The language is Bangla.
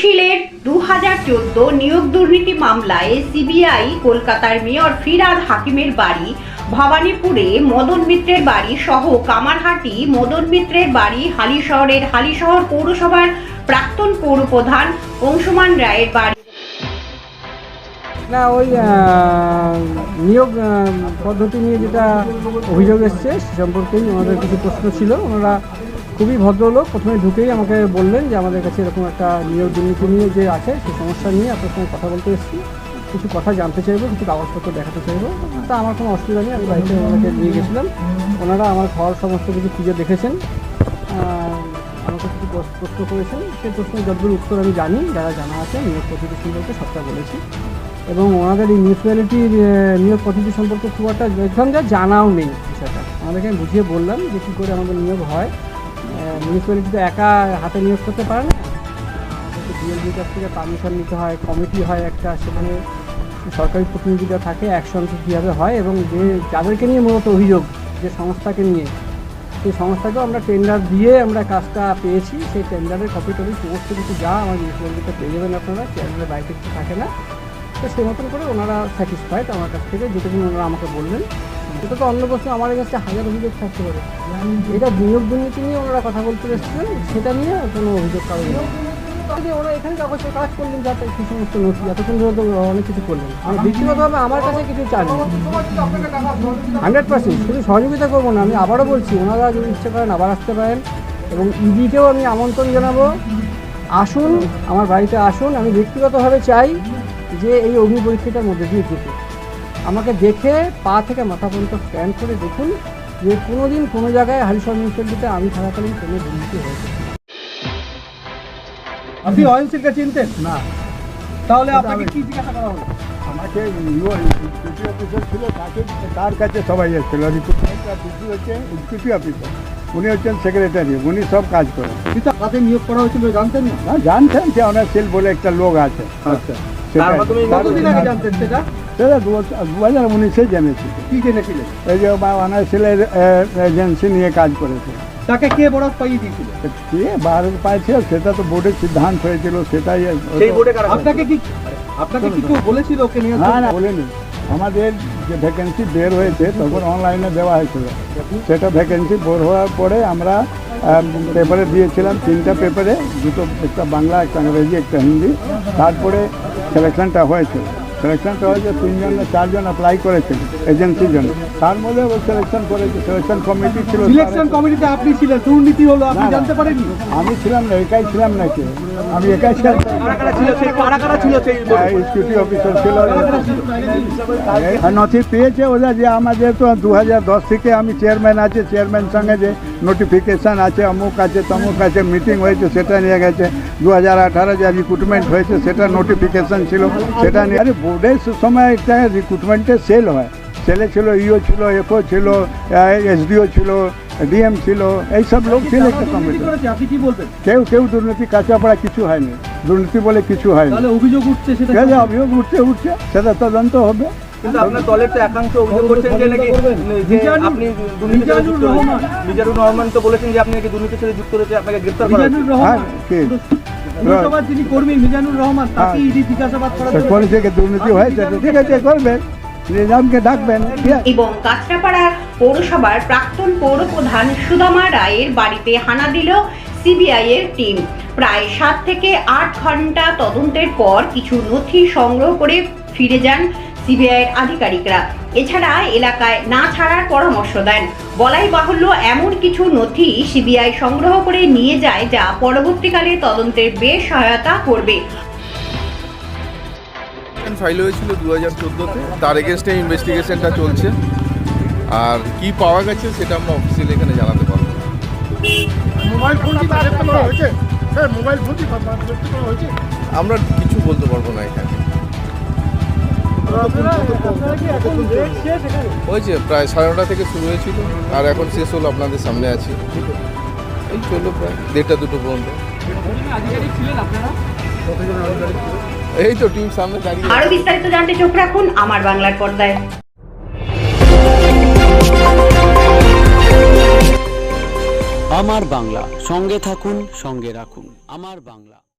শিলের দু হাজার চোদ্দ নিয়োগ দুর্নীতি মামলায় সিবিআই, কলকাতার মেয়র ফিরাদ হাকিমের বাড়ি, ভবানীপুরে মদন মিত্রের বাড়ি সহ কামারহাটি মদন মিত্রের বাড়ি হালিশহরের হালিশহর পৌরসভার প্রাক্তন পৌরপ্রধান অংশুমান রায়ের বাড়ি। না, ওই নিয়োগ পদ্ধতি নিয়ে যেটা অভিযোগ এসছে সে সম্পর্কেই আমাদের কিছু প্রশ্ন ছিল। ওনারা খুবই ভদ্রলোক। প্রথমে ঢুকেই আমাকে বললেন যে আমাদের কাছে এরকম একটা নিয়োগ দুর্নীতি নিয়ে যে আছে সেই সমস্যা নিয়ে আপনার সঙ্গে কথা বলতে এসেছি। কিছু কথা জানতে চাইব, কিছু কাগজপত্র দেখাতে চাইব। তা আমার কোনো অসুবিধা নেই, আমি বাড়িতে ওনাকে নিয়ে গেছিলাম। ওনারা আমার ঘর সমস্ত কিছু খুঁজে দেখেছেন। আমাকে কিছু প্রশ্ন করেছেন। সেই প্রশ্নের যতদূর উত্তর আমি জানি, যারা জানা আছে, নিয়োগ পদ্ধতি সম্পর্কে সবটা বলেছি। এবং ওনাদের এই মিউনিসিপ্যালিটির নিয়োগ পদ্ধতি সম্পর্কে খুব একটা এখন যা জানাও নেই বিষয়টা। আমাদেরকে আমি বুঝিয়ে বললাম যে কী করে আমাদের নিয়োগ হয়। মিউনিসিপ্যালিটি তো একা হাতে নিয়োগ করতে পারে না। ডিএলবির কাছ থেকে পারমিশন নিতে হয় কমিটি হয় একটা, সেখানে সরকারি প্রতিনিধিরা থাকে অ্যাকশন কীভাবে হয় এবং যে যাদেরকে নিয়ে মূলত অভিযোগ, যে সংস্থাকে নিয়ে, সেই সংস্থাকেও আমরা টেন্ডার দিয়ে আমরা কাজটা পেয়েছি। সেই টেন্ডারের কপি টপি সমস্ত কিছু যা আমার মিউনিসিপ্যালিটিতে পেয়ে যাবেন আপনারা চেয়ারম্যানের কিছু থাকে না। তো সেই মতন করে ওনারা স্যাটিসফাইড আমার কাছ থেকে, যেটুকু ওনারা আমাকে বললেন। এটা তো অন্য প্রশ্ন আমার কাছে হাজার অভিযোগ থাকতে পারে। এটা বিনিয়োগ দুর্নীতি নিয়ে ওনারা কথা বলতে এসেছিলেন সেটা নিয়ে কোনো অভিযোগ কারণ নেই। ওরা কাজ করলেন, যাতে সমস্ত অনেক কিছু করলেন। আমি ব্যক্তিগতভাবে আমার কাছে কিছু চান হান্ড্রেড পার্সেন্ট সহযোগিতা করব না, আমি আবারও বলছি, ওনারা যদি ইচ্ছে করেন আবার আসতে পারেন এবং ইডিকেও আমি আমন্ত্রণ জানাব। আসুন, আমার বাড়িতে আসুন, আমি ব্যক্তিগতভাবে চাই যে এই অগ্নি পরীক্ষাটার মধ্যে দিয়ে যেতে। আমাকে দেখে পা থেকে মাথা পর্যন্ত স্ক্যান করে দেখুন যে কোনো দিন কোনো জায়গায় হালিশহর মিউনিসিপ্যালিটিতে আমি থাকাকালীন কোনো দুর্নীতি হয়েছে আপনি চিনতেন? না। তাহলে আপনাকে কি জিজ্ঞাসা করা হলো? আমাকে ডিউটি অফিসার ছিল তাকে তার কাছে সবাই এসেছিল। ডিউটি হচ্ছে ডিউটি অফিসার উনি হচ্ছেন সেক্রেটারি উনি সব কাজ করেন। কিন্তু কাদের নিয়োগ করা হয়েছিল জানতেন না? না জানতেন যে অনার্সিল বলে একটা লোক আছে। আচ্ছা। কতদিন আগে জানতেন সেটা? সেটা দু দু হাজার উনিশে জেনেছি কি জেনেছিলেন এই যে অনার্সিলের এজেন্সি নিয়ে কাজ করেছে। তাকে কে বরাদ পাইয়ে দিয়েছিল? কে বার পাইছে সেটা তো বোর্ডের সিদ্ধান্ত হয়েছিল সেটাই আপনাকে কি আপনাকে কি কেউ বলেছিল ওকে নিয়ে? না না বলিনি। আমাদের যে ভ্যাকেন্সি বের হয়েছে তখন অনলাইনে দেওয়া হয়েছিল। সেটা ভ্যাকেন্সি বের হওয়ার পরে আমরা পেপারে দিয়েছিলাম তিনটা পেপারে দুটো একটা বাংলা একটা ইংরেজি একটা হিন্দি। তারপরে সিলেকশনটা হয়েছিল সিলেকশনটা হয়েছে তিনজন চারজন অ্যাপ্লাই করেছিল এজেন্সির জন্য। তার মধ্যে সিলেকশন করেছে সিলেকশন কমিটি ছিল সিলেকশন কমিটিতে আপনি ছিলেন দুর্নীতি হলো আপনি না, না। জানতে পারেননি? আমি ছিলাম না একাই ছিলাম নাকি? আমি একাই ছিলাম। এক্সিকিউটিভ অফিসার ছিল নথি পেয়েছে ওরা যে আমাদের তো দু দশ থেকে আমি চেয়ারম্যান আছে চেয়ারম্যান সঙ্গে যে নোটিফিকেশান আছে অমুক আছে তমুক আছে মিটিং হয়েছে সেটা নিয়ে গেছে। দু হাজার আঠারো যে রিক্রুটমেন্ট হয়েছে সেটা নোটিফিকেশান ছিল সেটা নিয়ে আরে বোর্ডের সময় একটা রিক্রুটমেন্টের সেল হয়। সেলে ছিল ইও ছিল এফও ছিল এসডিও ছিল ডিএম ছিল এইসব লোক ছিল একটা কমিটি কেউ কেউ দুর্নীতি কাঁচাপড়া কিছু হয়নি। দুর্নীতি বলে কিছু হয়নি। অভিযোগ উঠছে সেটা অভিযোগ উঠছে উঠছে সেটা তদন্ত হবে। কিন্তু আপনার দলের তো একাংশ অভিযোগ করছেন যে নাকি যে আপনি মিজানুর রহমান। তো বলেছেন যে আপনি নাকি দুর্নীতির সাথে যুক্ত রয়েছে আপনাকে গ্রেফতার করা হ্যাঁ রহমান যিনি কর্মী মিজানুর রহমান তাকে হ্যাঁ। ইডি জিজ্ঞাসাবাদ করার কোন থেকে দুর্নীতি হয়েছে ঠিক আছে করবেন। নিজামকে ডাকবেন এবং কাঁচরাপাড়া পৌরসভার প্রাক্তন পৌর প্রধান সুদামা রায়ের বাড়িতে হানা দিল সিবিআই এর টিম। প্রায় সাত থেকে আট ঘণ্টা তদন্তের পর কিছু নথি সংগ্রহ করে ফিরে যান সিবিআই এর আধিকারিকরা। এছাড়া এলাকায় না ছাড়ার পরামর্শ দেন। বলাই বাহুল্য এমন কিছু নথি সিবিআই সংগ্রহ করে নিয়ে যায় যা পরবর্তীকালে তদন্তের বেশ সহায়তা করবে। ফাইল হয়েছিল দু হাজার চোদ্দোতে। তার এগেনস্টে ইনভেস্টিগেশনটা চলছে। আর কি পাওয়া গেছে সেটা আমরা অফিসিয়ালি এখানে জানাতে পারব। মোবাইল ফোন কি হয়েছে? স্যার মোবাইল ফোন কি হয়েছে? আমরা কিছু বলতে পারব না এখানে। হয়েছে প্রায় সাড়ে নটা থেকে শুরু হয়েছিল আর এখন শেষ হলো আপনাদের সামনে আছি। এই চলল প্রায় দেড়টা দুটো পর্যন্ত। এই তো টিম সামনে দাঁড়িয়ে আরও বিস্তারিত জানতে চোখ রাখুন আমার বাংলার পর্দায়। আমার বাংলা সঙ্গে থাকুন সঙ্গে রাখুন। আমার বাংলা।